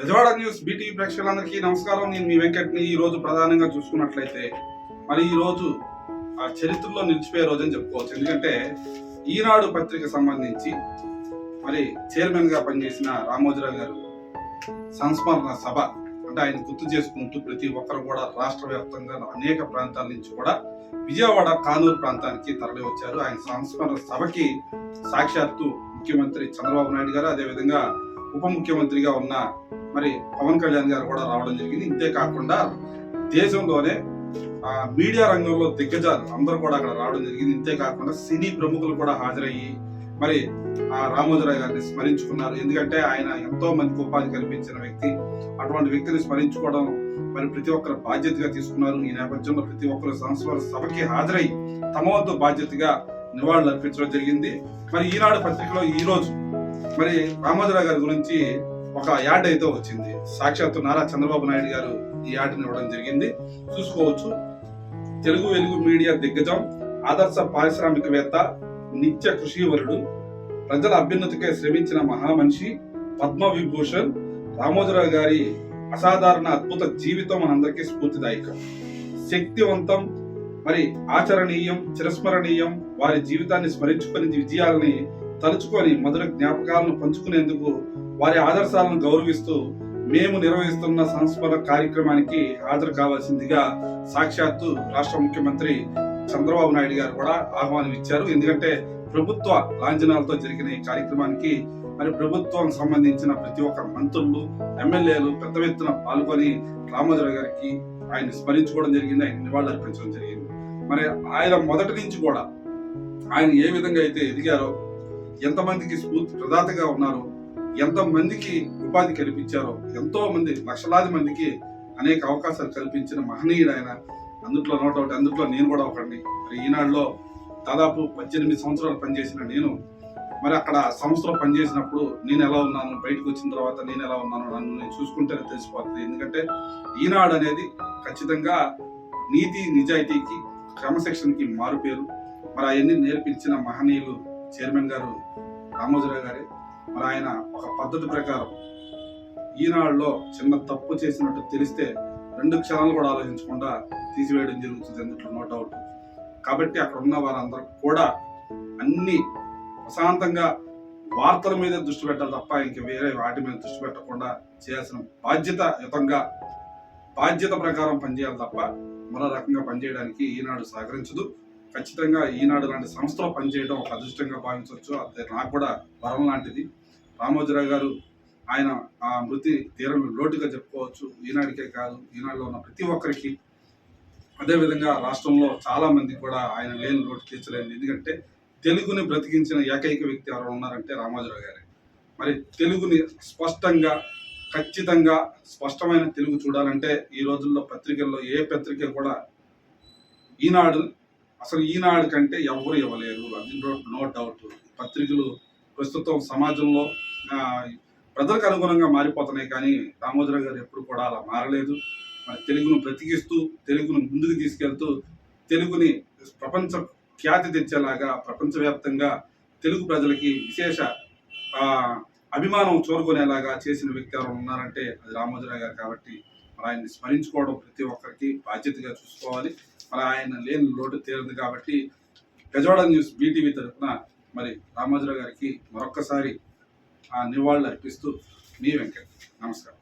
Bezawada news BTV ప్రేక్షకులందరికీ నమస్కారం. నేను మీ వెంకట్ని ఈ రోజు ప్రధానంగా చూసుకున్నట్లయితే మరి ఈ రోజు ఆ చరిత్రలో నిలిచిపోయే రోజు అని చెప్పుకోవచ్చు. ఎందుకంటే ఈనాడు పత్రిక సంబంధించి మరి చైర్మన్గా పనిచేసిన రామోజీరావు గారు సంస్మరణ సభ అంటే ఆయన గుర్తు చేసుకుంటూ ప్రతి ఒక్కరు కూడా రాష్ట్ర వ్యాప్తంగా అనేక ప్రాంతాల నుంచి కూడా విజయవాడ కానూరు ప్రాంతానికి తరలి వచ్చారు. ఆయన సంస్మరణ సభకి సాక్షాత్తు ముఖ్యమంత్రి చంద్రబాబు నాయుడు గారు అదేవిధంగా ఉప ముఖ్యమంత్రిగా ఉన్న మరి పవన్ కళ్యాణ్ గారు కూడా రావడం జరిగింది. ఇంతే కాకుండా దేశంలోనే ఆ మీడియా రంగంలో దిగ్గజాలు అందరూ కూడా అక్కడ రావడం జరిగింది. ఇంతే కాకుండా సినీ ప్రముఖులు కూడా హాజరయ్యి మరి ఆ రామోజీరావు గారిని స్మరించుకున్నారు. ఎందుకంటే ఆయన ఎంతో మందికి ఉపాధి కల్పించిన వ్యక్తి. అటువంటి వ్యక్తిని స్మరించుకోవడం మరి ప్రతి ఒక్కరు బాధ్యతగా తీసుకున్నారు. ఈ నేపథ్యంలో ప్రతి ఒక్కరు సంస్మరణ సభకి హాజరై తమ వంతు బాధ్యతగా నివాళులు అర్పించడం జరిగింది. మరి ఈనాడు పత్రికలో ఈ రోజు మరి రామోజీరావు గారి గురించి ఒక యాడ్ అయితే వచ్చింది. సాక్షాత్తు నారా చంద్రబాబు నాయుడు గారు ఈ యాడ్ని ఇవ్వడం జరిగింది. చూసుకోవచ్చు. తెలుగు వెలుగు మీడియా దిగ్గజం ఆదర్శ పారిశ్రామికవేత్త నిత్య కృషివరుడు ప్రజల అభ్యున్నతికై శ్రమించిన మహామనిషి పద్మ విభూషణ్ రామోజీరావు గారి అసాధారణ అద్భుత జీవితం మనందరికీ స్ఫూర్తిదాయకం. శక్తివంతం మరి ఆచరణీయం చిరస్మరణీయం వారి జీవితాన్ని స్మరించుకుని విజయాలని తలుచుకొని మధుర జ్ఞాపకాలను పంచుకునేందుకు వారి ఆదర్శాలను గౌరవిస్తూ మేము నిర్వహిస్తున్న సంస్మరణ కార్యక్రమానికి హాజరు కావాల్సిందిగా సాక్షాత్తు రాష్ట్ర ముఖ్యమంత్రి చంద్రబాబు నాయుడు గారు కూడా ఆహ్వానం ఇచ్చారు. ఎందుకంటే ప్రభుత్వ లాంఛనాలతో జరిగిన ఈ కార్యక్రమానికి మరి ప్రభుత్వం సంబంధించిన ప్రతి ఒక్క మంత్రులు ఎమ్మెల్యేలు పెద్ద ఎత్తున పాల్గొని రామోజీరావు గారికి ఆయన స్మరించుకోవడం జరిగింది ఆయన నివాళులు అర్పించడం జరిగింది. మరి ఆయన మొదటి నుంచి కూడా ఆయన ఏ విధంగా అయితే ఎదిగారో ఎంతమందికి స్ఫూర్తి ప్రదాతగా ఉన్నారో ఎంతమందికి ఉపాధి కల్పించారో ఎంతో మంది లక్షలాది మందికి అనేక అవకాశాలు కల్పించిన మహనీయుడు ఆయన అందుట్లో నోట్ ఒకటి అందుట్లో నేను కూడా ఒకడిని. మరి ఈనాడులో దాదాపు పద్దెనిమిది సంవత్సరాలు పనిచేసిన నేను. మరి అక్కడ సంస్థలో పనిచేసినప్పుడు నేను ఎలా ఉన్నాను బయటకు వచ్చిన తర్వాత నేను ఎలా ఉన్నాను నన్ను నేను చూసుకుంటేనే తెలిసిపోతుంది. ఎందుకంటే ఈనాడు అనేది ఖచ్చితంగా నీతి నిజాయితీకి క్రమశిక్షణకి మారుపేరు. మరి అవన్నీ నేర్పించిన మహనీయులు చైర్మన్ గారు రామోజీరావు గారే. మరి ఆయన ఒక పద్ధతి ప్రకారం ఈనాడులో చిన్న తప్పు చేసినట్టు తెలిస్తే రెండు క్షణాలు కూడా ఆలోచించకుండా తీసివేయడం జరుగుతుంది అందులో నో డౌట్ కాబట్టి అక్కడ ఉన్న వారందరూ కూడా అన్ని ప్రశాంతంగా వార్తల మీద దృష్టి పెట్టాలి తప్ప ఇంక వేరే వాటి మీద దృష్టి పెట్టకుండా చేయాల్సిన బాధ్యత యుతంగా బాధ్యత ప్రకారం పనిచేయాలి తప్ప మరో రకంగా పనిచేయడానికి ఈనాడు సహకరించదు. ఖచ్చితంగా ఈనాడు లాంటి సంస్థలో పనిచేయడం ఒక అదృష్టంగా భావించవచ్చు. అది నాకు కూడా వరం లాంటిది. రామోజీరావు గారు ఆయన ఆ మృతి తీరం లోటుగా చెప్పుకోవచ్చు. ఈనాడికే కాదు ఈనాడులో ఉన్న ప్రతి ఒక్కరికి. అదేవిధంగా రాష్ట్రంలో చాలామంది కూడా ఆయన లేని లోటు తీర్చలేదు ఎందుకంటే తెలుగుని బ్రతికించిన ఏకైక వ్యక్తి ఎవరు ఉన్నారంటే రామోజీరావు గారే. మరి తెలుగుని స్పష్టంగా ఖచ్చితంగా స్పష్టమైన తెలుగు చూడాలంటే ఈ రోజుల్లో పత్రికల్లో ఏ పత్రిక కూడా ఈనాడు అసలు ఈనాడు కంటే ఎవరు ఇవ్వలేరు. అది నో డౌట్ పత్రికలు ప్రస్తుతం సమాజంలో ప్రజలకు అనుగుణంగా మారిపోతున్నాయి కానీ రామోజీరావు గారు ఎప్పుడు కూడా అలా మారలేదు. మరి తెలుగును బ్రతికిస్తూ తెలుగును ముందుకు తీసుకెళ్తూ తెలుగుని ప్రపంచ ఖ్యాతి తెచ్చేలాగా ప్రపంచవ్యాప్తంగా తెలుగు ప్రజలకి విశేష అభిమానం చూరుకునేలాగా చేసిన వ్యక్తి ఎవరు ఉన్నారంటే అది రామోజీరావు గారు కాబట్టి మరి ఆయన్ని స్మరించుకోవడం ప్రతి ఒక్కరికి బాధ్యతగా చూసుకోవాలి. మరి ఆయన లేని లోటు తీరదు కాబట్టి గజవాడ న్యూస్ బీటీవీ తరఫున మరి రామోజీరావు గారికి మరొక్కసారి ఆ నివాళులు అర్పిస్తూ మీ వెంకట్. నమస్కారం.